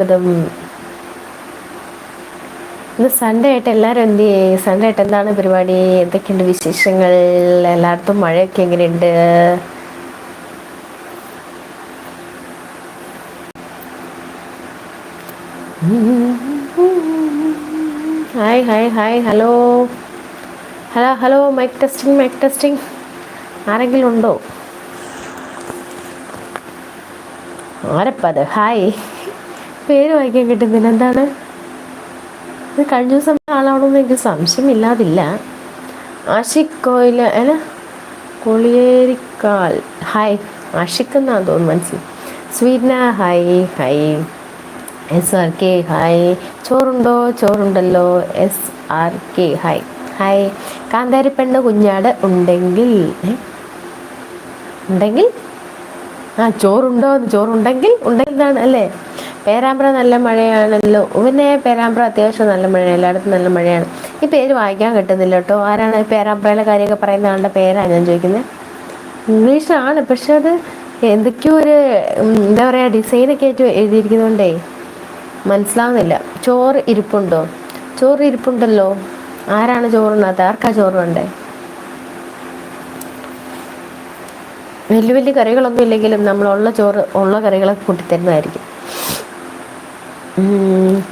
സ്വാഗതം ഇന്ന് സൺഡേ ആയിട്ട് എല്ലാവരും എന്ത് ചെയ്യും? സൺഡേ ആയിട്ട് എന്താണ് പരിപാടി? എന്തൊക്കെയുണ്ട് വിശേഷങ്ങൾ? എല്ലായിടത്തും മഴയൊക്കെ എങ്ങനെയുണ്ട്? Hi hi hi hello hello hello mike testing mike testing ആരെങ്കിലും ഉണ്ടോ? ആരപ്പത് ഹായ് പേര് വായിക്കാൻ കിട്ടുന്നില്ല. എന്താണ്? ഇത് കഴിഞ്ഞ ദിവസം ആളാണോന്ന് എനിക്ക് സംശയമില്ലാതില്ല. ആഷിഖ് കോയില അല്ല കൊളിയേരിക്കാൽ. ഹായ് ആഷിഖ് എന്നാണ് തോന്നുന്നു മനസ്സിൽ. Sweetna hi hi. S R K hi. ചോറുണ്ടോ? ചോറുണ്ടല്ലോ. S R K hi. Hi. കാന്താരി പെണ്ണ് കുഞ്ഞാട് ഉണ്ടെങ്കിൽ? ഉണ്ടെങ്കിൽ? ആ ചോറുണ്ടോ ചോറുണ്ടെങ്കിൽ ഉണ്ടെങ്കിൽ അല്ലേ? പേരാമ്പ്ര നല്ല മഴയാണല്ലോ. പിന്നെ പേരാമ്പ്ര അത്യാവശ്യം നല്ല മഴയാണ്. എല്ലായിടത്തും നല്ല മഴയാണ്. ഈ പേര് വായിക്കാൻ കിട്ടുന്നില്ല കേട്ടോ. ആരാണ് പേരാമ്പ്രയിലെ കാര്യമൊക്കെ പറയുന്ന ആളുടെ പേരാണ് ഞാൻ ചോദിക്കുന്നത് ഇംഗ്ലീഷാണ് പക്ഷെ അത് എന്തൊക്കെയോ ഒരു എന്താ പറയുക ഡിസൈനൊക്കെ ആയിട്ട് എഴുതിയിരിക്കുന്നതുകൊണ്ടേ മനസ്സിലാവുന്നില്ല. ചോറ് ഇരിപ്പുണ്ടോ? ചോറ് ഇരിപ്പുണ്ടല്ലോ. ആരാണ് ചോറുണ്ണാത്ത ആർക്കാ ചോറ് വേണ്ടേ? വലിയ വലിയ കറികളൊന്നും ഇല്ലെങ്കിലും നമ്മളുള്ള ചോറ് ഉള്ള കറികളൊക്കെ കൂട്ടിത്തരുന്നതായിരിക്കും.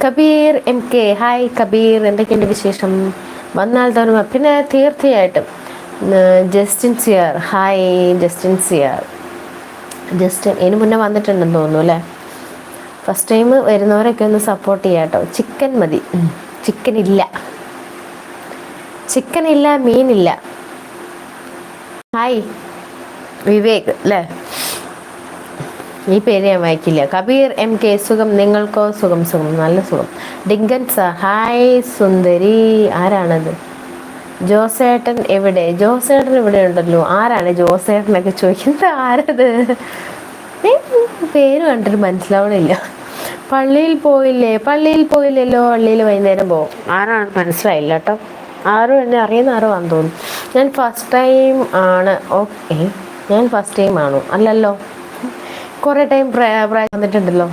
Kabir M K. Hi Kabir. എന്തൊക്കെയുണ്ട് വിശേഷം? വന്നാൽ തോന്നുക പിന്നെ തീർച്ചയായിട്ടും ജസ്റ്റിൻ സിയർ. ഹായ് ജസ്റ്റിൻ സിയർ. ജസ്റ്റിൻ ഇതിന് മുന്നേ വന്നിട്ടുണ്ടെന്ന് തോന്നുന്നു അല്ലേ? ഫസ്റ്റ് ടൈം വരുന്നവരൊക്കെ ഒന്ന് സപ്പോർട്ട് ചെയ്യാം കേട്ടോ ചിക്കൻ മതി. ചിക്കൻ ഇല്ല. ചിക്കൻ ഇല്ല മീനില്ല ഹായ് വിവേക് അല്ലേ? ഈ പേര് ഞാൻ വായിക്കില്ല. കബീർ എം കെ സുഖം. നിങ്ങൾക്കോ? സുഖം സുഖം. നല്ല സുഖം. ഡിങ്കൻ സർ ഹായ് സുന്ദരി. ആരാണത്? ജോസേട്ടൻ എവിടെ? ജോസേട്ടൻ ഇവിടെ ഉണ്ടല്ലോ. ആരാണ് ജോസേട്ടനൊക്കെ ചോദിക്കുന്നത്? ആരത്? പേര് കണ്ടിട്ട് മനസ്സിലാവണില്ല. പള്ളിയിൽ പോയില്ലേ? പള്ളിയിൽ പോയില്ലല്ലോ. പള്ളിയിൽ വൈകുന്നേരം പോകും ആരാണ് മനസ്സിലായില്ല കേട്ടോ. ആരും എന്നെ അറിയുന്ന ആരോ ആണെന്ന് തോന്നുന്നു. ഞാൻ ഫസ്റ്റ് ടൈം ആണ്. ഓക്കെ ഞാൻ ഫസ്റ്റ് ടൈം ആണോ? അല്ലല്ലോ. കുറേ ടൈം വന്നിട്ടുണ്ടല്ലോ.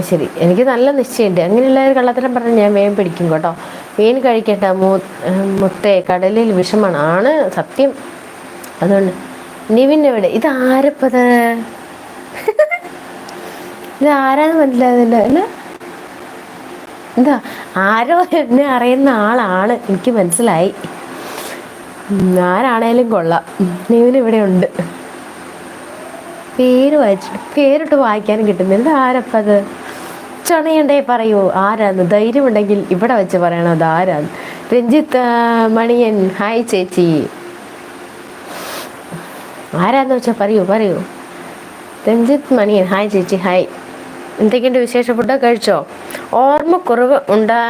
ശരി. എനിക്ക് നല്ല നിശ്ചയമുണ്ട്. അങ്ങനെയുള്ള ഒരു കള്ളത്തരം പറഞ്ഞ് ഞാൻ വേഗം പിടിക്കും കേട്ടോ. മീൻ കഴിക്കട്ടെ മൂ മുത്തേ കടലിൽ വിഷമാണ്. ആണ് സത്യം. അതുകൊണ്ട് നിവിൻ എവിടെ? ഇത് ആരപ്പത്? ഇത് ആരാന്ന് മനസ്സിലാകുന്നില്ല അല്ല എന്താ? ആരോ എന്നെ അറിയുന്ന ആളാണ്. എനിക്ക് മനസ്സിലായി. ആരാണേലും കൊള്ളാം. നിവിൻ ഇവിടെ ഉണ്ട്. പേര് വായിച്ചിട്ട് പേരിട്ട് വായിക്കാനും കിട്ടുന്നില്ല. ആരപ്പത്? ചണയണ്ടേ പറയൂ. ആരാന്ന്? ധൈര്യമുണ്ടെങ്കിൽ ഇവിടെ വെച്ച് പറയണം അത് ആരാന്ന്? രഞ്ജിത്ത് മണിയൻ ഹായ് ചേച്ചി. ആരാന്ന് വെച്ചാൽ പറയൂ പറയൂ. രഞ്ജിത്ത് മണിയൻ ഹായ് ചേച്ചി ഹായ്. എന്തൊക്കെയുണ്ട് വിശേഷ? ഫുഡോ കഴിച്ചോ? ഓർമ്മക്കുറവ് ഉണ്ടാ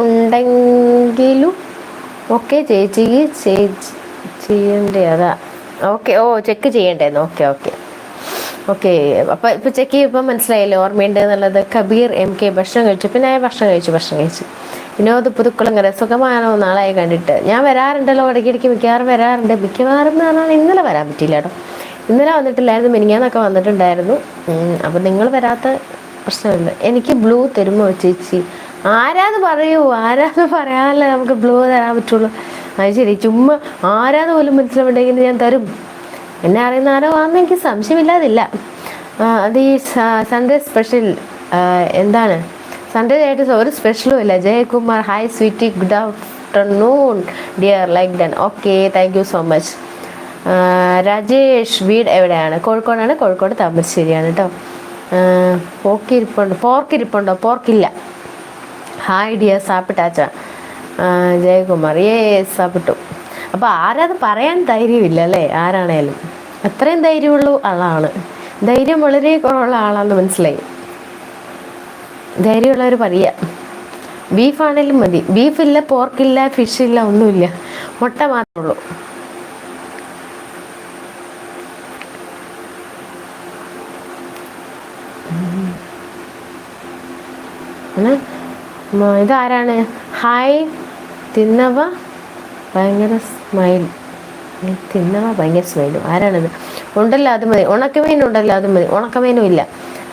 ഉണ്ടെങ്കിലും ഓക്കെ ചേച്ചിക്ക് ചേച്ചി ചെയ്യണ്ടേ? അതാ. ഓക്കെ ഓ ചെക്ക് ചെയ്യണ്ടേന്ന്. Okay okay. ഓക്കെ അപ്പൊ ഇപ്പൊ ചെക്ക് ചെയ്യുമ്പോൾ മനസ്സിലായല്ലോ ഓർമ്മയുണ്ട് എന്നുള്ളത്. കബീർ എം കെ ഭക്ഷണം കഴിച്ചു. പിന്നെ ഞാൻ ഭക്ഷണം കഴിച്ചു ഭക്ഷണം കഴിച്ചു. വിനോദ് പുതുക്കുളങ്ങര സുഖമാണോ നാളായി കണ്ടിട്ട്. ഞാൻ വരാറുണ്ടല്ലോ ഇടയ്ക്കിടയ്ക്ക് മിക്കവാറും വരാറുണ്ട്. മിക്കവാറും എന്ന് പറഞ്ഞാൽ ഇന്നലെ വരാൻ പറ്റിയില്ല കേട്ടോ. ഇന്നലെ വന്നിട്ടില്ലായിരുന്നു മിനിങ്ങാന്നൊക്കെ വന്നിട്ടുണ്ടായിരുന്നു. അപ്പൊ നിങ്ങൾ വരാത്ത പ്രശ്നമില്ല എനിക്ക് ബ്ലൂ തരുമോ ചേച്ചി? ആരാന്ന് പറയൂ ആരാന്ന് പറയാനല്ലേ നമുക്ക് ബ്ലൂ തരാൻ പറ്റുള്ളൂ. അത് ശരി ചുമ്മാ ആരാന്ന് പോലും മനസ്സിലാവുണ്ടെങ്കിൽ ഞാൻ തരും. എന്നെ അറിയുന്ന ആരോ ആണെന്ന് എനിക്ക് സംശയമില്ലാതില്ല. അത് ഈ സൺഡേ സ്പെഷ്യൽ എന്താണ്? സൺഡേ ആയിട്ട് ഒരു സ്പെഷ്യലും ഇല്ല. Jayakumar hi sweety good afternoon dear like done okay thank you so much Rajesh വീട് എവിടെയാണ്? കോഴിക്കോടാണ്? കോഴിക്കോട് താമരശ്ശേരിയാണ് കേട്ടോ പോക്കിരിപ്പുണ്ടോ. പോർക്കിരിപ്പുണ്ടോ? പോർക്കില്ല. ഹായ് ഡിയർ സാപ്പിട്ടാച്ച. ജയകുമാർ. ഏ സാപ്പിട്ടു. അപ്പോൾ ആരാത് പറയാൻ ധൈര്യമില്ല അല്ലേ? ആരാണേലും. അത്രയും ധൈര്യമുള്ള ആളാണ്. ധൈര്യം വളരെ കുറവുള്ള ആളാണെന്ന് മനസ്സിലായി. ധൈര്യമുള്ളവർ പറയുക ബീഫാണേലും മതി. ബീഫില്ല പോർക്കില്ല ഫിഷില്ല ഒന്നുമില്ല. മുട്ട മാത്രമേ ഉള്ളൂ. ഇതാരാണ്? ഹായ് തിന്നവ ഭയങ്കര സ്മൈൽ തിന്നവ ഭയങ്കര സ്മൈലും ആരാണത്? ഉണ്ടല്ലോ അത് മതി. ഉണക്കമീൻ ഉണ്ടല്ലോ അത് മതി. ഉണക്കമീനും ഇല്ല.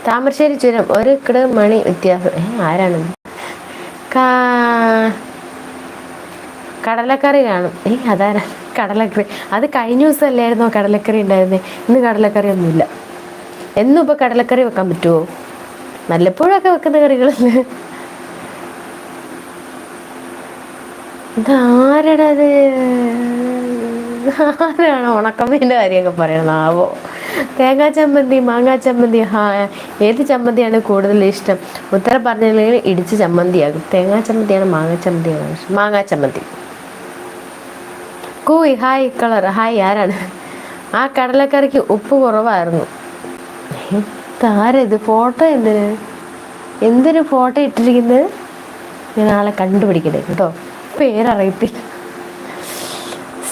താമരശ്ശേരി ചുരം ഒരു കിട മണി വ്യത്യാസം. ഏ ആരാണ് കാ കടലക്കറി കാണും. ഏ അതാരാ? കടലക്കറി. അത് കഴിഞ്ഞ ദിവസം അല്ലായിരുന്നോ കടലക്കറി ഉണ്ടായിരുന്നേ? ഇന്ന് കടലക്കറി ഒന്നുമില്ല എന്നും ഇപ്പൊ കടലക്കറി വെക്കാൻ പറ്റുമോ വല്ലപ്പോഴൊക്കെ വെക്കുന്ന കറികളല്ലേ? ഇതാരടത്? ആരാണ് ഉണക്കമ്മീന്റെ കാര്യമൊക്കെ പറയണത് ആവോ. തേങ്ങാ ചമ്മന്തി മാങ്ങാ ചമ്മന്തി ഹാ ഏത് ചമ്മന്തിയാണ് കൂടുതൽ ഇഷ്ടം? ഉത്തരം പറഞ്ഞില്ലെങ്കിൽ ഇടിച്ച് ചമ്മന്തിയാകും. തേങ്ങാ ചമ്മന്തിയാണ് മാങ്ങാ ചമ്മന്തിയാണ് മാങ്ങാ ചമ്മന്തി. കൂയ് ഹായ് കളർ ഹായ് ആരാണ്? ആ കടലക്കറിക്ക് ഉപ്പ് കുറവായിരുന്നു. ഇതാരത്? ഫോട്ടോ എന്തിന്? എന്തിനു ഫോട്ടോ ഇട്ടിരിക്കുന്നത്? ഞാൻ ആളെ കണ്ടുപിടിക്കണേ കേട്ടോ.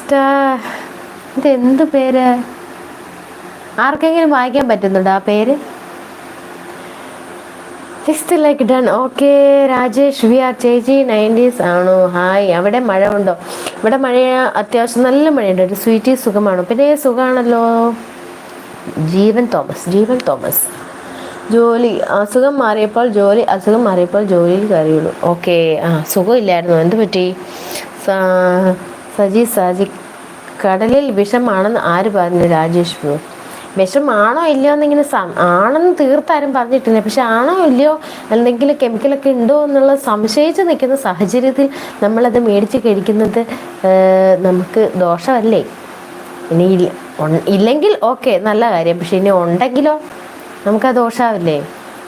സ്റ്റാ ഇതെന്ത് പേര്? ആർക്കെങ്കിലും വായിക്കാൻ പറ്റുന്നുണ്ടോ ആ പേര്? Like done okay Rajesh V R ചേച്ചി നയന്റീസ് ആണോ? ഹായ് അവിടെ മഴ ഉണ്ടോ ഇവിടെ മഴ അത്യാവശ്യം നല്ല മഴയുണ്ട്. ഒരു സ്വീറ്റി സുഖമാണോ? പിന്നെ സുഖമാണല്ലോ ജീവൻ തോമസ് ജീവൻ തോമസ്. ജോലി അസുഖം മാറിയപ്പോൾ ജോലി അസുഖം മാറിയപ്പോൾ ജോലിയിൽ കയറിയുള്ളൂ. ഓക്കെ ആ സുഖമില്ലായിരുന്നു. എന്ത് പറ്റി? സജി സാജി കടലിൽ വിഷമാണെന്ന് ആര് പറഞ്ഞു രാജേഷ് പ്രഭു? വിഷമാണോ ഇല്ലയോ എന്നിങ്ങനെ ആണെന്ന് തീർത്താരും പറഞ്ഞിട്ടില്ല. പക്ഷെ ആണോ ഇല്ലയോ എന്തെങ്കിലും കെമിക്കലൊക്കെ ഉണ്ടോ എന്നുള്ള സംശയിച്ച് നിൽക്കുന്ന സാഹചര്യത്തിൽ നമ്മളത് മേടിച്ച് കഴിക്കുന്നത് നമുക്ക് ദോഷമല്ലേ? ഇനി ഇല്ല ഇല്ലെങ്കിൽ ഓക്കെ നല്ല കാര്യം. പക്ഷെ ഇനി ഉണ്ടെങ്കിലോ? നമുക്കത് ദോഷമാവില്ലേ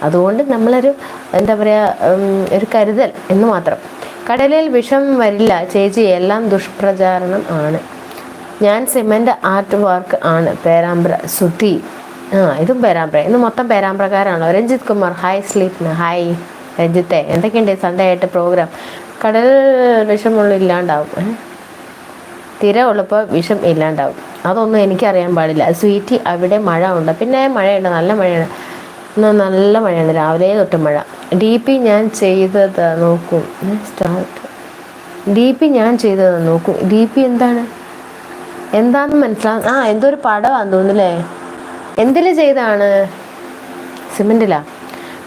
അതുകൊണ്ട് നമ്മളൊരു എന്താ പറയുക ഒരു കരുതൽ എന്ന് മാത്രം. കടലിൽ വിഷം വരില്ല ചേച്ചി. എല്ലാം ദുഷ്പ്രചാരണം ആണ്. ഞാൻ സിമെന്റ് ആർട്ട് വർക്ക് ആണ്. പേരാമ്പ്ര സുധി. ആ ഇതും പേരാമ്പ്ര. ഇന്ന് മൊത്തം പേരാമ്പ്രക്കാരാണോ. രഞ്ജിത്ത് കുമാർ ഹായ് സ്ലീപ്ന ഹായ് രഞ്ജിത്തെ. എന്തൊക്കെയുണ്ട് സൺഡേ ആയിട്ട് പ്രോഗ്രാം? കടൽ വിഷമുള്ള ഇല്ലാണ്ടാവും? തിര ഉള്ളപ്പോൾ വിഷം ഇല്ലാണ്ടാവും. അതൊന്നും എനിക്കറിയാൻ പാടില്ല. സ്വീറ്റി അവിടെ മഴ ഉണ്ട്. പിന്നെ മഴയുണ്ട് നല്ല മഴയാണ്. ഇന്ന് നല്ല മഴയാണ് രാവിലെ തൊട്ട് മഴ. ഡി പി ഞാൻ ചെയ്തത് നോക്കും. സ്റ്റാർട്ട് ഡി പി ഞാൻ ചെയ്തത് നോക്കും. ഡി പി എന്താണ്? എന്താന്ന് മനസ്സിലാവും ആ എന്തോ ഒരു പടമാണെന്ന് തോന്നുന്നല്ലേ? എന്തിൽ ചെയ്താണ് സിമെന്റിലാ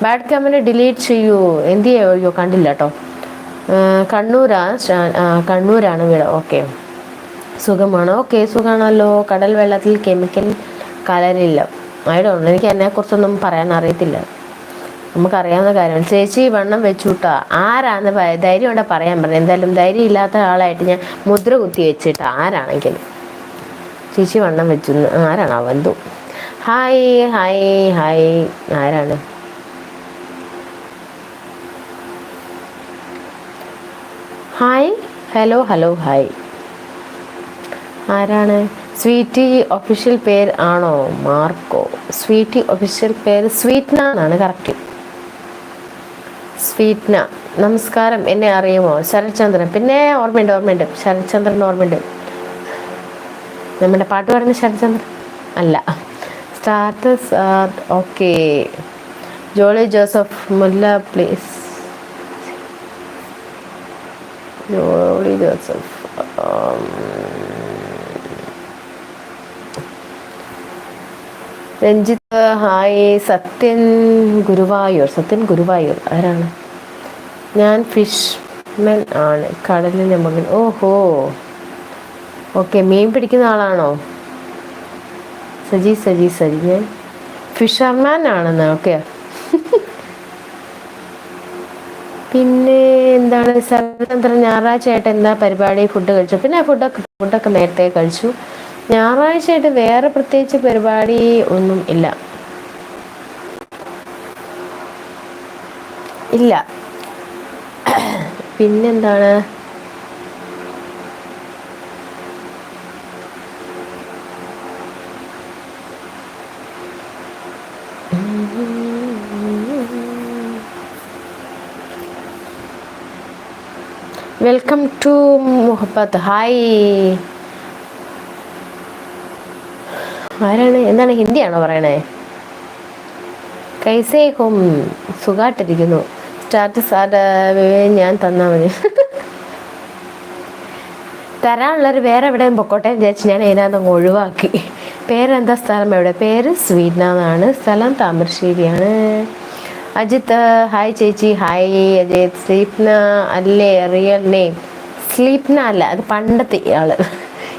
ബാഡ് കമന്റ് ഡിലീറ്റ് ചെയ്യൂ. എന്ത് ചെയ്യോ? കണ്ടില്ല കേട്ടോ കണ്ണൂരാ കണ്ണൂരാണ് വീട്. ഓക്കെ. സുഖമാണോ? ഓക്കെ സുഖമാണല്ലോ കടൽ വെള്ളത്തിൽ കെമിക്കൽ കലരില്ല. ആയിട്ടുണ്ട് എനിക്ക് അതിനെക്കുറിച്ചൊന്നും പറയാൻ അറിയത്തില്ല. നമുക്കറിയാവുന്ന കാര്യമാണ് ചേച്ചി വണ്ണം വെച്ചുട്ടാ. ആരാന്ന് ധൈര്യം ഉണ്ടെ പറയാൻ പറഞ്ഞു. എന്തായാലും ധൈര്യം ഇല്ലാത്ത ആളായിട്ട് ഞാൻ മുദ്ര കുത്തി വെച്ചിട്ട്. ആരാണെങ്കിലും. ചേച്ചി വണ്ണം വെച്ചു. ആരാണ് അവന്തു? Hi hi hi. ആരാണ്? ഹായ്. Hello hello hi. ആരാണ്? സ്വീറ്റി ഒഫീഷ്യൽ പേര് ആണോ മാർക്കോ? സ്വീറ്റി ഒഫീഷ്യൽ പേര് സ്വീറ്റ്ന എന്നാണ് കറക്റ്റ് സ്വീറ്റ്ന. നമസ്കാരം എന്നെ അറിയുമോ? ശരത്ചന്ദ്രൻ. പിന്നെ ഓർമ്മയുണ്ട് ഓർമ്മയുണ്ട്. ശരത്ചന്ദ്രൻ ഓർമ്മയുണ്ട്. നമ്മുടെ പാട്ട് പാടുന്ന ശരത്ചന്ദ്രൻ? അല്ല. Status okay. ജോളി ജോസഫ് മുല്ല പ്ലീസ് ജോളി ജോസഫ് രഞ്ജിത്ത് ഹായ്. സത്യൻ ഗുരുവായൂർ സത്യൻ ഗുരുവായൂർ. ആരാണ്? ഞാൻ ഫിഷ് മെൻ ആണ്. കടലിലെ മകൻ. ഓഹോ. ഓക്കെ മീൻ പിടിക്കുന്ന ആളാണോ? സജി സജി സജി. ഞാൻ ഫിഷർമാൻ ആണെന്ന്. ഓക്കെ. പിന്നെ എന്താണ്? സർവതന്ത്ര ഞായറാഴ്ച ആയിട്ട് എന്താ പരിപാടി? ഫുഡ് കഴിച്ചു? പിന്നെ ഫുഡൊക്കെ ഫുഡൊക്കെ നേരത്തെ കഴിച്ചു. ഞായറാഴ്ച ആയിട്ട് വേറെ പ്രത്യേകിച്ച് പരിപാടി ഒന്നും ഇല്ല. ഇല്ല. പിന്നെന്താണ്? വെൽക്കം ടു മുഹബത്ത്. ഹായ്. ആരാണ്? എന്താണ് ഹിന്ദിയാണോ പറയണേ? കൈസേ ഹോം സുഖമായിട്ടിരിക്കുന്നു സ്റ്റാറ്റസ് ഞാൻ തന്നാ മതി. തരാനുള്ളൊരു വേറെ എവിടെയും പൊക്കോട്ടെ വിചാരിച്ച് ഞാൻ അതിനകത്ത് ഒഴിവാക്കി. പേരെന്താ സ്ഥലം എവിടെ? പേര് സ്വീറ്റ്നാഥാണ് സ്ഥലം താമരശ്ശേരിയാണ്. അജിത്ത് ഹായ് ചേച്ചി. ഹായ് അജിത്. സ്ലീപ്ന അല്ലേ? Real name. സ്ലീപ്ന അല്ല അത് പണ്ടത്തെ ആൾ.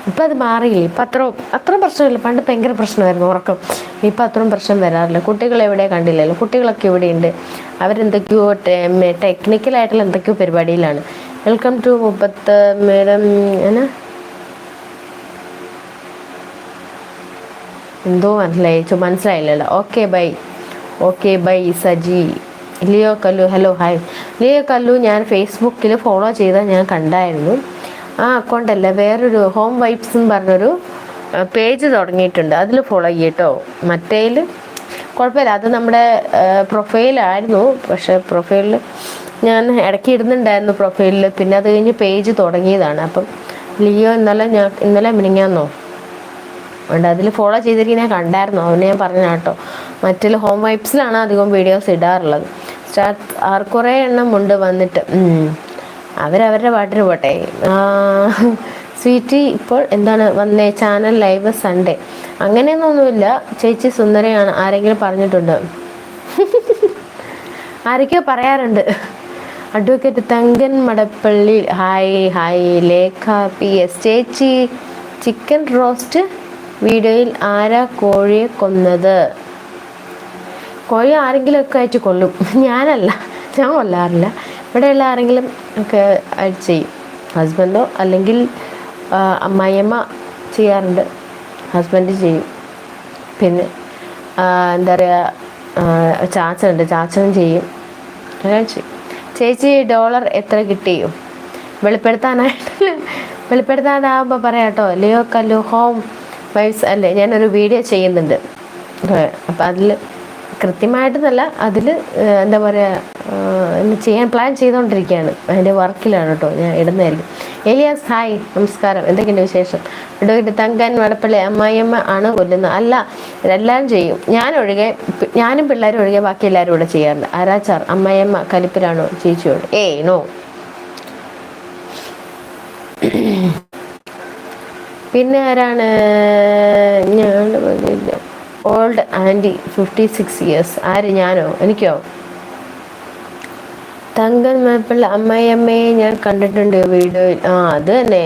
ഇപ്പം അത് മാറിയില്ല. ഇപ്പം അത്ര അത്ര പ്രശ്നമില്ല. പണ്ട് ഭയങ്കര പ്രശ്നമായിരുന്നു ഉറക്കം. ഇപ്പം അത്രയും പ്രശ്നം വരാറില്ല. കുട്ടികൾ എവിടെ കണ്ടില്ലല്ലോ. കുട്ടികളൊക്കെ ഇവിടെയുണ്ട്. അവരെന്തൊക്കെയോ ടെക്നിക്കലായിട്ടുള്ള എന്തൊക്കെയോ പരിപാടിയിലാണ്. വെൽക്കം ടു മുപ്പത്ത് മേഡം എന്നാ? എന്തോ മനസ്സിലായി. മനസ്സിലായില്ലല്ലോ. Okay bye okay bye Saji. Leo Kallu hello hi Leo Kallu ഞാൻ ഫേസ്ബുക്കിൽ ഫോളോ ചെയ്ത ഞാൻ കണ്ടായിരുന്നു. ആ അക്കൗണ്ടല്ല. വേറൊരു ഹോം വൈപ്സ് എന്ന് പറഞ്ഞൊരു പേജ് തുടങ്ങിയിട്ടുണ്ട്. അതിൽ ഫോളോ ചെയ്യട്ടോ മറ്റേൽ കുഴപ്പമില്ല. അത് നമ്മുടെ പ്രൊഫൈലായിരുന്നു പക്ഷേ പ്രൊഫൈലിൽ ഞാൻ ഇടയ്ക്ക് ഇടുന്നുണ്ടായിരുന്നു പ്രൊഫൈലിൽ പിന്നെ അത് കഴിഞ്ഞ് പേജ് തുടങ്ങിയതാണ്. അപ്പം ലിയോ ഇന്നലെ ഞാൻ ഇന്നലെ മിനിങ്ങാന്നോ ഉണ്ട്. അതിൽ ഫോളോ ചെയ്തിരിക്കുന്ന കണ്ടായിരുന്നു. അവനെ ഞാൻ പറഞ്ഞ കേട്ടോ മറ്റിൽ ഹോം വൈബ്സിലാണ് അധികം വീഡിയോസ് ഇടാറുള്ളത്. സ്റ്റാർട്ട് ആർ കുറേ എണ്ണം ഉണ്ട് വന്നിട്ട്. അവരവരുടെ പാട്ടിന് പോട്ടെ. സ്വീറ്റി ഇപ്പോൾ എന്താണ് വന്നേ? Channel live Sunday. അങ്ങനെയൊന്നൊന്നുമില്ല ചേച്ചി സുന്ദരയാണ്. ആരെങ്കിലും പറഞ്ഞിട്ടുണ്ട്? ആരൊക്കെയോ പറയാറുണ്ട്. Advocate Thankan Madappally. Hi hi. Lekha P S. ചേച്ചി ചിക്കൻ റോസ്റ്റ് വീഡിയോയിൽ ആരാ കോഴിയെ കൊന്നത്? കോഴി ആരെങ്കിലും ഒക്കെ ആയിട്ട് കൊള്ളും ഞാനല്ല. ഞാൻ കൊല്ലാറില്ല. ഇവിടെയുള്ള ആരെങ്കിലും ഒക്കെ ചെയ്യും. ഹസ്ബൻഡോ അല്ലെങ്കിൽ അമ്മായിയമ്മ ചെയ്യാറുണ്ട്. ഹസ്ബൻഡ് ചെയ്യും. പിന്നെ എന്താ പറയുക ചാച്ചനുണ്ട്. ചാച്ചനും ചെയ്യും. അങ്ങനെ ചെയ്യും. ചേച്ചി ഡോളർ എത്ര കിട്ടിയോ? വെളിപ്പെടുത്താനായിട്ട് വെളിപ്പെടുത്താനാകുമ്പോൾ പറയാം കേട്ടോ ലിയോ കല്ലു ഹോം വൈഫ്സ് അല്ലേ? ഞാനൊരു വീഡിയോ ചെയ്യുന്നുണ്ട്. അപ്പം അതിൽ കൃത്യമായിട്ടെന്നല്ല. അതിൽ എന്താ പറയുക ചെയ്യാൻ പ്ലാൻ ചെയ്തുകൊണ്ടിരിക്കുകയാണ് അതിന്റെ വർക്കിലാണ് കേട്ടോ ഞാൻ ഇടുന്നതായിരിക്കും എലിയാസ് ഹായ് നമസ്കാരം. എന്തൊക്കെയുണ്ട് വിശേഷം? ഇടവിട്ട് തങ്കൻ വടപ്പള്ളി അമ്മായിയമ്മ ആണ് കൊല്ലുന്നത്. അല്ല ഇതെല്ലാം ചെയ്യും. ഞാൻ ഒഴികെ ഞാനും പിള്ളേരും ഒഴികെ ബാക്കി എല്ലാവരും ഇവിടെ ചെയ്യാറുണ്ട്. ആരാച്ചാർ അമ്മായിയമ്മ കലിപ്പിലാണോ ചേച്ചിയോട്? ഏയ് നോ. പിന്നെ ആരാണ്? ഞാൻ old aunty fifty six years. ആര് ഞാനോ? എനിക്കോ? തങ്കൻ അമ്മയെ അമ്മയമ്മയെ ഞാൻ കണ്ടിട്ടുണ്ട് വീഡിയോയിൽ ആ അത് തന്നെ.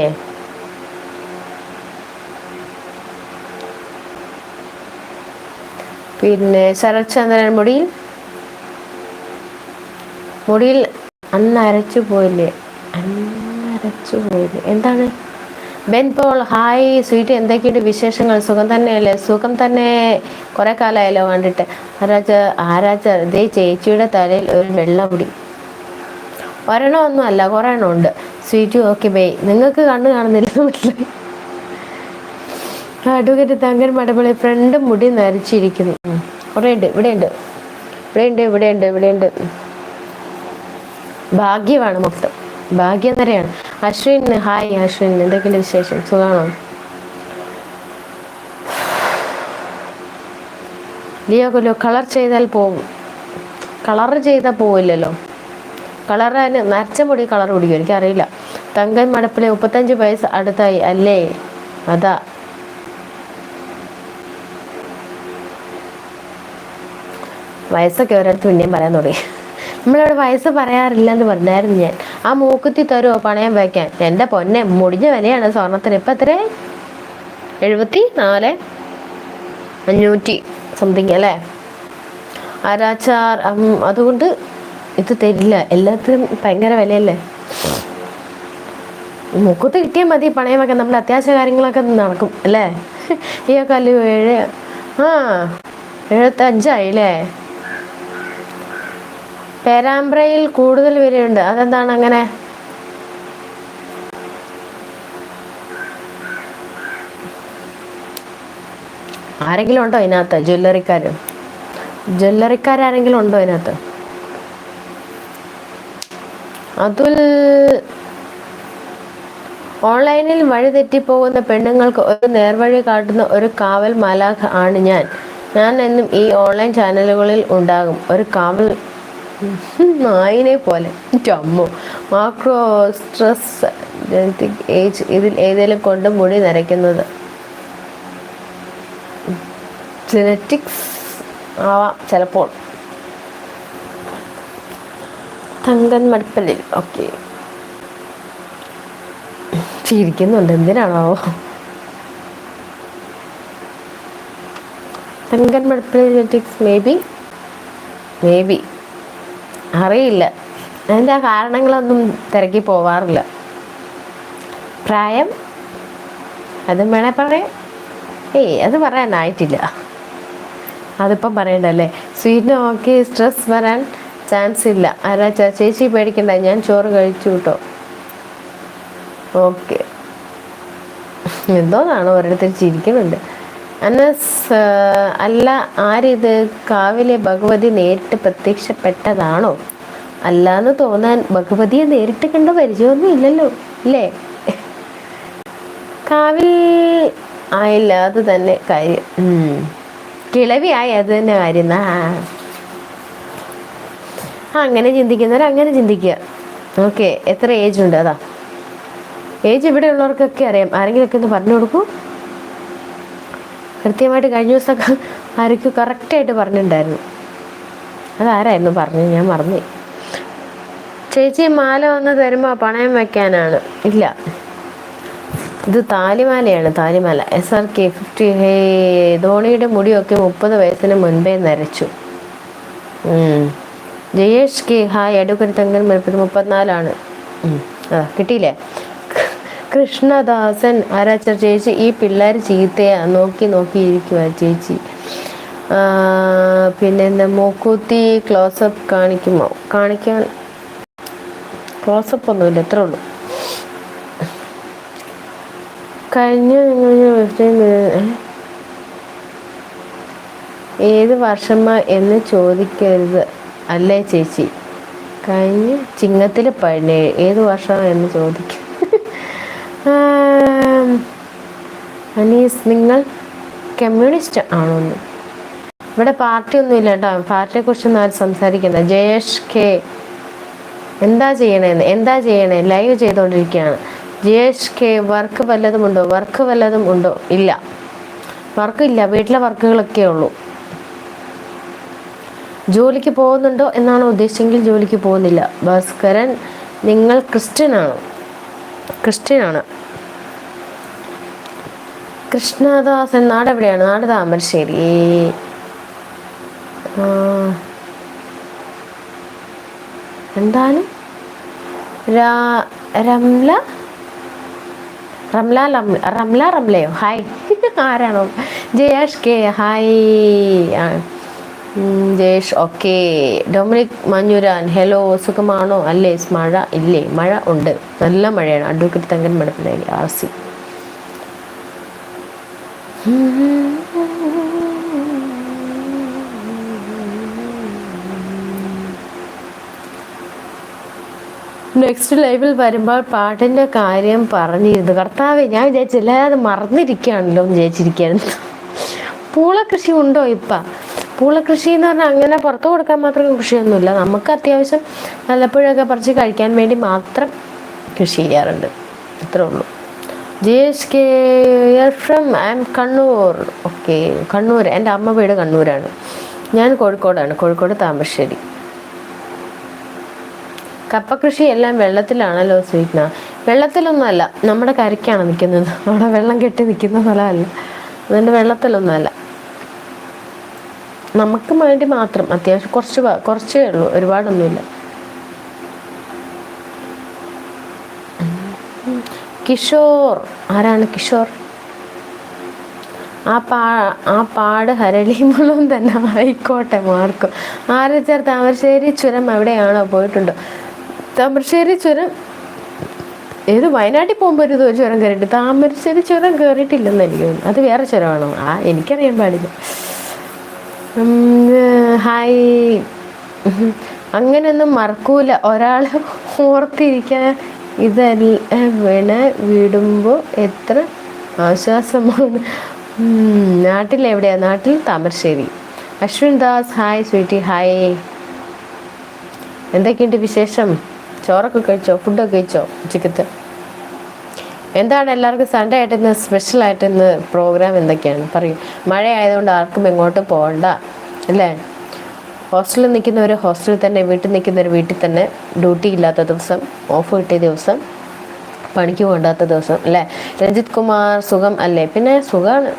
പിന്നെ ശരത്ചന്ദ്രൻ മുടിയിൽ. മുടിയിൽ അന്ന് അരച്ചു പോയില്ലേ? അന്ന് അരച്ചു പോയില്ലേ? എന്താണ്? ബെൻ പോൾ ഹായ് സ്വീറ്റ് എന്തൊക്കെയുണ്ട് വിശേഷങ്ങൾ? സുഖം തന്നെയല്ലേ? സുഖം തന്നെ കുറെ കാലമായല്ലോ കണ്ടിട്ട്. ആരാച്ച ആരാച്ച ഇതേ ചേച്ചിയുടെ തലയിൽ ഒരു വെള്ളമുടി ഒരെണ്ണം ഒന്നും അല്ല കുറെ എണ്ണം ഉണ്ട്. സ്വീറ്റ് ഓക്കെ ബൈ നിങ്ങൾക്ക് കണ്ണു കാണുന്നില്ല മനസ്സിലായി അഡ്വക്കേറ്റ് തങ്കൻ ഫ്രണ്ട് മുടി നരച്ചിരിക്കുന്നു. കുറേ ഉണ്ട് ഇവിടെ ഉണ്ട്. ഇവിടെ ഉണ്ട് ഇവിടെ ഉണ്ട് ഇവിടെ ഉണ്ട്. ഭാഗ്യമാണ് മൊത്തം. ഭാഗ്യം തന്നെയാണ് അശ്വിൻ ഹായ് അശ്വിൻ എന്തൊക്കെയുണ്ട് വിശേഷം? സുഖമാണോ ലിയോ കൊല്ലോ കളർ ചെയ്താൽ പോവും. കളർ ചെയ്താൽ പോവില്ലല്ലോ. കളർ നരച്ച പൊടി കളർ പിടിക്കും. എനിക്കറിയില്ല. തങ്കൻ മടപ്പിലെ മുപ്പത്തഞ്ച് വയസ്സ് അടുത്തായി. അല്ലേ? അതാ. വയസ്സൊക്കെ ഒരിടത്ത് പിന്നെയും പറയാൻ തുടങ്ങി. നമ്മളിവിടെ വയസ്സ് പറയാറില്ല എന്ന് പറഞ്ഞായിരുന്നു ഞാൻ. ആ മൂക്കുത്തി തരുമോ പണയം വയ്ക്കാൻ? എന്റെ പൊന്നെ മുടിഞ്ഞ വിലയാണ് സ്വർണത്തിന്. ഇപ്പം എത്ര? എഴുപത്തി നാല് അഞ്ഞൂറ്റി സംതിങ് അല്ലേ? ആരാച്ചാർ അതുകൊണ്ട് ഇത് തരില്ല. എല്ലാത്തിനും ഭയങ്കര വിലയല്ലേ? മുക്കുത്ത് കിട്ടിയാൽ മതി പണയം വെക്കാൻ നമ്മുടെ അത്യാവശ്യ കാര്യങ്ങളൊക്കെ നടക്കും അല്ലേ? ഈ കല്ല് ഏഴ് ആ എഴുപത്തഞ്ചായില്ലേ? പേരാമ്പ്രയിൽ കൂടുതൽ വിലയുണ്ട്. അതെന്താണ് അങ്ങനെ? ആരെങ്കിലും ഉണ്ടോ ഇതിനകത്ത്? ജ്വല്ലറിക്കാർ ജ്വല്ലറിക്കാരെങ്കിലും ഉണ്ടോ ഇതിനകത്ത്? അതുൽ ഓൺലൈനിൽ വഴി തെറ്റിപ്പോകുന്ന പെണ്ണുങ്ങൾക്ക് ഒരു നേർവഴി കാട്ടുന്ന ഒരു കാവൽ മലാഖ് ആണ് ഞാൻ. ഞാൻ എന്നും ഈ ഓൺലൈൻ ചാനലുകളിൽ ഉണ്ടാകും. ഒരു കാവൽ നായിനെ പോലെ. അമ്മ മാക്രോ സ്ട്രെസ് ഏജ് ഇതിൽ ഏതെങ്കിലും കൊണ്ട് മുടി നരയ്ക്കുന്നത്? ജനറ്റിക്സ് ആവാം ചിലപ്പോൾ. തങ്കൻ മടുപ്പലിൽ ഓക്കെ ചിരിക്കുന്നുണ്ട്. എന്തിനാണോ? Thankan മടുപ്പലിൽ genetics may be may be അറിയില്ല. അതിന്റെ ആ കാരണങ്ങളൊന്നും തിരക്കി പോവാറില്ല. പ്രായം? അതും വേണേൽ പറയാം. ഏയ് അത് പറയാനായിട്ടില്ല. അതിപ്പം പറയണ്ടല്ലേ? സ്വീറ്റിന് ഓക്കെ സ്ട്രെസ് വരാൻ ചാൻസ് ഇല്ല. ആരാ ചേച്ചി പേടിക്കണ്ട. ഞാൻ ചോറ് കഴിച്ചു കേട്ടോ ഓക്കെ. എന്തോന്നാണ് ഓരോരുത്തർ ചിരിക്കുന്നുണ്ട് അനസ് അല്ല ആരിത് കാവിലെ ഭഗവതി നേരിട്ട് പ്രത്യക്ഷപ്പെട്ടതാണോ? അല്ലാന്ന് തോന്നാൻ ഭഗവതിയെ നേരിട്ട് കണ്ട പരിചയമൊന്നും ഇല്ലല്ലോ അല്ലേ കാവിൽ ആയില്ല അത് തന്നെ കാര്യം. കിളവി അത് തന്നെ കാര്യം. അങ്ങനെ ചിന്തിക്കുന്നവർ അങ്ങനെ ചിന്തിക്കുക. ഓക്കെ എത്ര ഏജ് ഉണ്ട്? അതാ. ഏജ് ഇവിടെ ഉള്ളവർക്കൊക്കെ അറിയാം. ആരെങ്കിലുമൊക്കെ ഒന്ന് പറഞ്ഞു കൊടുക്കൂ. കൃത്യമായിട്ട് കഴിഞ്ഞ ദിവസമൊക്കെ ആരൊക്കെ കറക്റ്റായിട്ട് പറഞ്ഞിട്ടുണ്ടായിരുന്നു. അതാരായിരുന്നു പറഞ്ഞു ഞാൻ മറന്നു ചേച്ചി മാല വന്ന് തരുമ്പോൾ പണയം വെക്കാനാണ്. ഇല്ല. ഇത് താലിമാലയാണ് താലിമാല. S R K fifty hey ധോണിയുടെ മുടിയൊക്കെ മുപ്പത് വയസ്സിന് മുൻപേ നരച്ചു. ജയേഷ് കെ ഹായ് എടുക്കരുത്തെങ്കിൽ മുപ്പത്തിനാലാണ്. ആ കിട്ടിയില്ലേ? കൃഷ്ണദാസൻ ആരാച്ച ചേച്ചി ഈ പിള്ളേർ ചീത്തയാ നോക്കി നോക്കിയിരിക്കുക ചേച്ചി. പിന്നെ എന്താ മൂക്കൂത്തി ക്ലോസപ്പ് കാണിക്കുമോ? കാണിക്കാൻ ക്ലോസപ്പ് ഒന്നുമില്ല എത്ര ഉള്ളൂ. കഴിഞ്ഞ ഏത് വർഷമാ എന്ന് ചോദിക്കരുത് അല്ലേ ചേച്ചി? കഴിഞ്ഞ ചിങ്ങത്തിൽ പതിനേഴ് ഏത് വർഷമാണ് എന്ന് ചോദിക്കും. അനീസ് നിങ്ങൾ കമ്മ്യൂണിസ്റ്റ് ആണോന്ന്. ഇവിടെ പാർട്ടി ഒന്നും ഇല്ല കേട്ടോ. പാർട്ടിയെ കുറിച്ചൊന്നും ആരും സംസാരിക്കുന്ന ജയേഷ് കെ. എന്താ ചെയ്യണേന്ന്? എന്താ ചെയ്യണേ? ലൈവ് ചെയ്തുകൊണ്ടിരിക്കുകയാണ് ജയേഷ് കെ വർക്ക് വല്ലതും ഉണ്ടോ? വർക്ക് വല്ലതും ഉണ്ടോ? ഇല്ല. വർക്ക് ഇല്ല. വീട്ടിലെ വർക്കുകളൊക്കെ ഉള്ളൂ. ജോലിക്ക് പോകുന്നുണ്ടോ എന്നാണ് ഉദ്ദേശിച്ചെങ്കിൽ ജോലിക്ക് പോകുന്നില്ല. ഭാസ്കരൻ നിങ്ങൾ ക്രിസ്ത്യൻ ആണോ ക്രിസ്ത്യൻ ആണ് കൃഷ്ണദാസൻ നാട് എവിടെയാണ് നാട് താമരശ്ശേരി എന്താണ്? റംല റംല റംല റംലയോ ഹായ്. ആരാണോ? ജയാഷ് കെ. ഹായ്. ആ. Jayesh okay. Dominic Manjooran hello സുഖമാണോ? അല്ലേ മഴ ഇല്ലേ. മഴ ഉണ്ട്. നല്ല മഴയാണ്. Advocate Thankan മടപ്പിലായി. R C. Next ലൈവിൽ വരുമ്പോൾ പാട്ടിന്റെ കാര്യം പറഞ്ഞിരുന്നു. കർത്താവേ ഞാൻ വിചാരിച്ചില്ല. അത് മറന്നിരിക്കുകയാണല്ലോ എന്ന് പൂള കൃഷി ഉണ്ടോ ഇപ്പം? പൂളകൃഷി എന്ന് പറഞ്ഞാൽ അങ്ങനെ പുറത്ത് കൊടുക്കാൻ മാത്രം കൃഷിയൊന്നുമില്ല. നമുക്ക് അത്യാവശ്യം വല്ലപ്പോഴൊക്കെ പറിച്ച് കഴിക്കാൻ വേണ്ടി മാത്രം കൃഷി ചെയ്യാറുണ്ട്. അത്രേ ഉള്ളൂ. G S K from I M Kannur. Okay Kannur. എന്റെ അമ്മ വീട് കണ്ണൂരാണ്. ഞാൻ കോഴിക്കോടാണ്. കോഴിക്കോട് താമരശ്ശേരി. കപ്പ കൃഷി എല്ലാം വെള്ളത്തിലാണല്ലോ സ്വീറ്റ്ന. വെള്ളത്തിലൊന്നുമല്ല. നമ്മുടെ കരയ്ക്കാണ് നിൽക്കുന്നത്. അവിടെ വെള്ളം കെട്ടി നിൽക്കുന്ന സ്ഥലമല്ല. അതുകൊണ്ട് വെള്ളത്തിലൊന്നുമല്ല. നമുക്ക് വേണ്ടി മാത്രം. അത്യാവശ്യം കുറച്ച് കുറച്ചേ ഉള്ളൂ. ഒരുപാടൊന്നുമില്ല. കിഷോർ. ആരാണ് കിഷോർ? ആ പാ ആ പാട് ഹരളിമുള്ളും തന്നെ ആയിക്കോട്ടെ മാർക്കും. ആരച്ചാർ താമരശ്ശേരി ചുരം എവിടെയാണോ പോയിട്ടുണ്ടോ. താമരശ്ശേരി ചുരം ഏത് വയനാട്ടിൽ പോകുമ്പോൾ ഒരു ചുരം കയറിയിട്ട് താമരശ്ശേരി ചുരം കയറിയിട്ടില്ലെന്ന് എനിക്ക് തോന്നുന്നു. അത് വേറെ ചുരമാണോ? ആ എനിക്കറിയാൻ പാടില്ല. ഹായ്. അങ്ങനെയൊന്നും മറക്കൂല. ഒരാളെ ഓർത്തിരിക്കാൻ ഇതെല്ലാം വീണ വിടുമ്പോൾ എത്ര ആശ്വാസമാണ്. നാട്ടിൽ എവിടെയാ? നാട്ടിൽ Thamarassery. Ashwin Das hi sweety hi. എന്തൊക്കെയുണ്ട് വിശേഷം? ചോറൊക്കെ കഴിച്ചോ? ഫുഡൊക്കെ കഴിച്ചോ ഉച്ചക്കത്തെ എന്താണ് എല്ലാവർക്കും സൺഡേ ആയിട്ട് ഇന്ന് സ്പെഷ്യൽ ആയിട്ട് ഇന്ന് പ്രോഗ്രാം എന്തൊക്കെയാണ്? പറയും. മഴ ആയതുകൊണ്ട് ആർക്കും എങ്ങോട്ടും പോകണ്ട അല്ലേ? ഹോസ്റ്റലിൽ നിൽക്കുന്നവർ ഹോസ്റ്റലിൽ തന്നെ വീട്ടിൽ നിൽക്കുന്നവർ വീട്ടിൽ തന്നെ ഡ്യൂട്ടി ഇല്ലാത്ത ദിവസം ഓഫ് കിട്ടിയ ദിവസം പണിക്ക് പോകണ്ടാത്ത ദിവസം അല്ലേ? രഞ്ജിത് കുമാർ സുഖം അല്ലേ? പിന്നെ സുഖമാണ്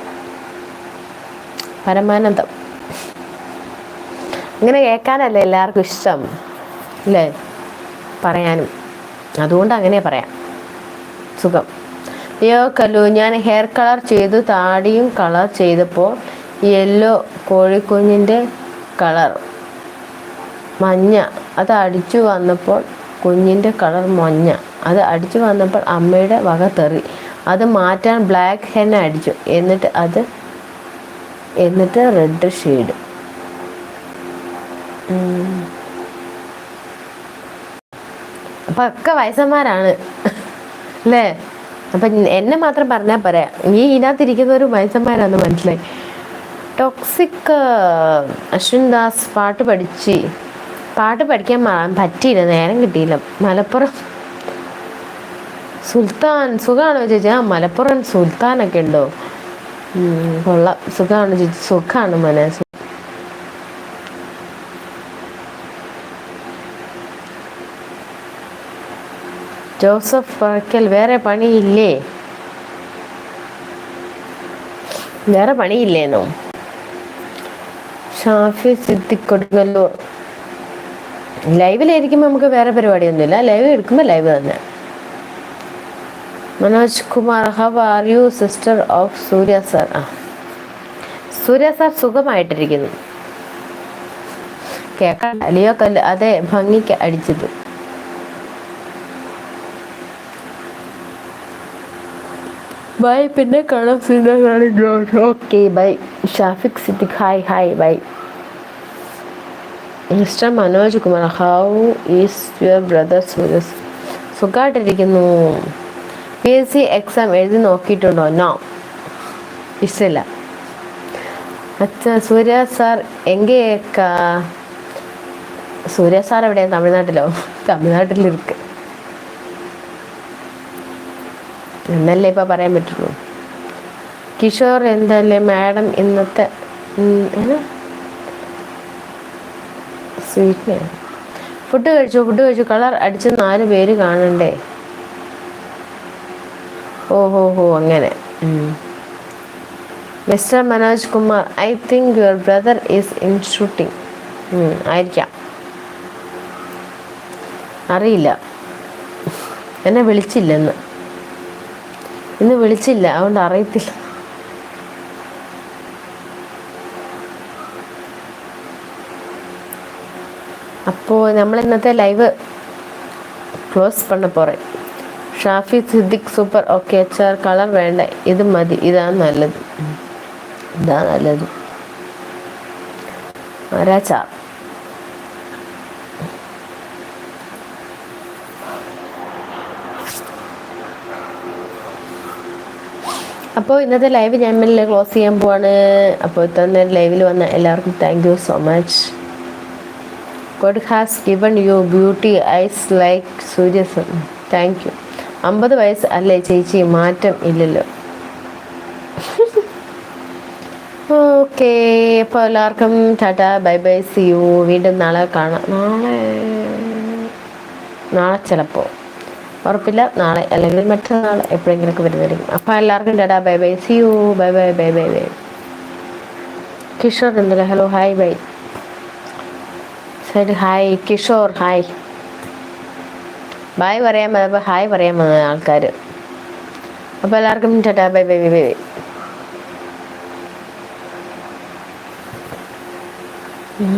പരമാനന്ദം. ഇങ്ങനെ കേൾക്കാനല്ലേ എല്ലാവർക്കും ഇഷ്ടം അല്ലേ? പറയാനും. അതുകൊണ്ട് അങ്ങനെ പറയാം. സുഖം. അയ്യോ കല്ലു. ഞാൻ ഹെയർ കളർ ചെയ്തു താടിയും കളർ ചെയ്തപ്പോൾ യെല്ലോ കോഴിക്കുഞ്ഞിന്റെ കളർ മഞ്ഞ. അത് അടിച്ചു വന്നപ്പോൾ കുഞ്ഞിന്റെ കളർ മഞ്ഞ. അത് അടിച്ചു വന്നപ്പോൾ അമ്മയുടെ വക തെറി. അത് മാറ്റാൻ ബ്ലാക്ക് ഹെൻ അടിച്ചു. എന്നിട്ട് അത് എന്നിട്ട് റെഡ് ഷെയ്ഡ് പക്ക വയസ്സന്മാരാണ്. അല്ലേ? അപ്പം എന്നെ മാത്രം പറഞ്ഞാൽ പറയാം ഈ ഇതിനകത്തിരിക്കുന്ന ഒരു വയസ്സന്മാരാന്ന് മനസ്സിലായി. ടോക്സിക് അശ്വിൻ ദാസ് പാട്ട് പഠിച്ച്. പാട്ട് പഠിക്കാൻ പറ്റിയില്ല നേരം കിട്ടിയില്ല. മലപ്പുറം. സുൽത്താൻ സുഖമാണോ ചേച്ചി? ആ മലപ്പുറം സുൽത്താനൊക്കെ ഉണ്ടോ? കൊള്ളാം. സുഖമാണ് ചേച്ചി. സുഖമാണ് മനസ്സ് ജോസഫ് പറക്കൽ വേറെ പണിയില്ലേ? വേറെ പണിയില്ലേന്നോ ഷാഫി സിദ്ദിഖ് കൊടുക്കല്ലോ ലൈവിലായിരിക്കുമ്പോൾ നമുക്ക് വേറെ പരിപാടിയൊന്നുമില്ല. ലൈവ് എടുക്കുമ്പോൾ ലൈവ് തന്നെ. Manoj Kumar how are you sister of Surya sir? ആ. സൂര്യ സാർ സുഖമായിട്ടിരിക്കുന്നു. കേൾക്കാൻ ലിയോ കല്ല്. അതെ ഭംഗിക്ക് അടിച്ചത്. ബൈ പിന്നെ കാണാം okay bye Shafiq Siddique hi hi bye mister Manoj Kumar how is your brother സൂരസ് സുഖമായിട്ടിരിക്കുന്നു പി എസ് സി എക്സാം എഴുതി നോക്കിയിട്ടുണ്ടോ? നോ ഇഷ്ടമില്ല അച്ഛ സൂര്യ സാർ എങ്കേക്കാ സൂര്യ സാർ എവിടെയാണ് തമിഴ്നാട്ടിലോ? തമിഴ്നാട്ടിലിരിക്ക്. എന്നല്ലേ ഇപ്പം പറയാൻ പറ്റുള്ളൂ? കിഷോർ എന്തല്ലേ മാഡം ഇന്നത്തെ സ്വീറ്റ് ഫുഡ് കഴിച്ചു ഫുഡ് കഴിച്ചു. കളർ അടിച്ച് നാല് പേര് കാണണ്ടേ? ഓ ഹോ ഹോ അങ്ങനെ. Mister Manoj Kumar I think your brother is in shooting. ആയിരിക്കാം. അറിയില്ല. എന്നെ വിളിച്ചില്ലെന്ന്. ഇന്ന് വിളിച്ചില്ല അതുകൊണ്ട് അറിയത്തില്ല. അപ്പോൾ നമ്മൾ ഇന്നത്തെ ലൈവ് ക്ലോസ് பண்ண போகிறேன் ഷാഫി സിദ്ദിഖ് സൂപ്പർ ഓക്കെ അച്ചാർ കളർ വേണ്ട ഇത് മതി ഇതാണ് നല്ലത്. ഇതാണ് നല്ലത്. ആരാച്ചാർ അപ്പോൾ ഇന്നത്തെ ലൈവ് ഞാൻ മെല്ലെ ക്ലോസ് ചെയ്യാൻ പോവാണ്. അപ്പോൾ ഇത്തന്നെ ലൈവിൽ വന്ന എല്ലാവർക്കും thank you so much God has given you beauty eyes like സൂര്യസൺ thank you അമ്പത് വയസ്സ് അല്ലേ ചേച്ചി? മാറ്റം ഇല്ലല്ലോ. ഓക്കെ അപ്പോൾ എല്ലാവർക്കും tata bye bye see you വീണ്ടും നാളെ കാണാം. നാളെ. നാളെ ചിലപ്പോൾ ഉറപ്പില്ല. നാളെ അല്ലെങ്കിൽ മറ്റന്നാൾ എപ്പോഴെങ്കിലൊക്കെ വരുന്നതായിരിക്കും. അപ്പോൾ എല്ലാവർക്കും tata bye bye see you bye bye bye bye bye. Kishore എന്തല്ലേ ഹലോ ഹായ് ബൈ ശരി ഹായ് കിഷോർ ഹായ് ബായ് പറയാൻ ഹായ് പറയാൻ വന്ന ആൾക്കാർ അപ്പോൾ എല്ലാവർക്കും tata bye bye bye bye.